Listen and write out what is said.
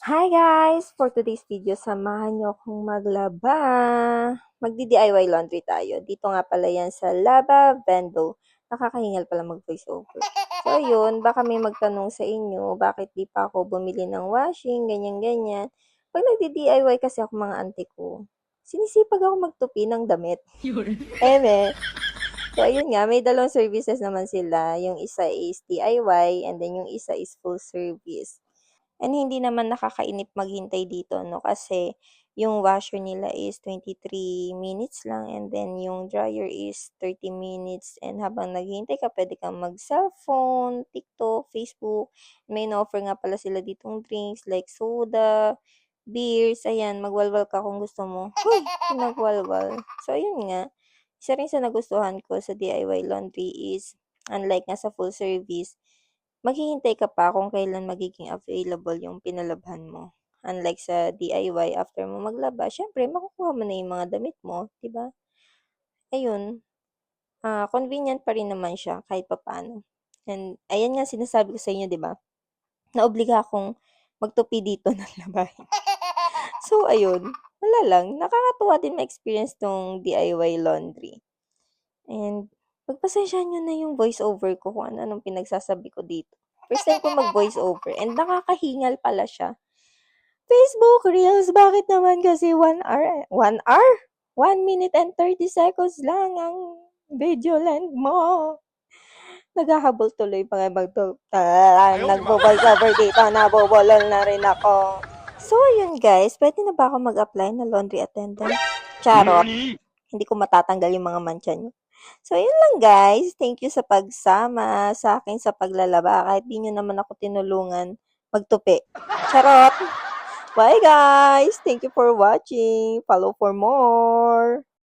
Hi guys! For today's video, samahan niyo akong maglaba. Magdi-DIY laundry tayo. Dito nga pala yan sa Laba Vendo. Nakakahingal pala mag-voice over. So yun, baka may magtanong sa inyo, bakit di pa ako bumili ng washing, ganyan-ganyan. Pag nagdi-DIY kasi ako mga auntie ko, sinisipag ako magtupi ng damit. Eme. So, ayun nga, may dalawang services naman sila. Yung isa is DIY and then yung isa is full service. And hindi naman nakakainip maghintay dito, no? Kasi yung washer nila is 23 minutes lang and then yung dryer is 30 minutes. And habang naghihintay ka, pwede kang mag-cellphone, TikTok, Facebook. May offer nga pala sila ditong drinks like soda, beers, ayan, magwalwal ka kung gusto mo. Uy, nagwalwal. So, ayun nga. Isa rin sa nagustuhan ko sa DIY laundry is, unlike nga sa full service, maghihintay ka pa kung kailan magiging available yung pinalabhan mo. Unlike sa DIY, after mo maglaba, syempre, makukuha mo na yung mga damit mo, di ba? Ayun, ah convenient pa rin naman siya kahit papaano. And, ayan nga sinasabi ko sa inyo, di ba? Naobliga akong magtupi dito ng labahin. So, ayun, wala lang. Nakakatuwa din ma-experience tong DIY laundry. And, pagpasensyahan nyo na yung voice over ko kung ano-anong pinagsasabi ko dito. First time ko mag-voice over and nakakahingal pala siya. Facebook Reels, bakit naman kasi 1 hour, 1 hour? 1 minute and 30 seconds lang ang video length mo. Naghahabol tuloy mga magto. Ah, nagbo-voice over dito, nabobulol na rin ako. So, ayun guys, pwede na ba ako mag-apply na laundry attendant? Charot. Hindi ko matatanggal yung mga mancha nyo. So, yun lang guys. Thank you sa pagsama sa akin sa paglalaba. Kahit di nyo naman ako tinulungan magtupi. Charot! Bye guys! Thank you for watching. Follow for more.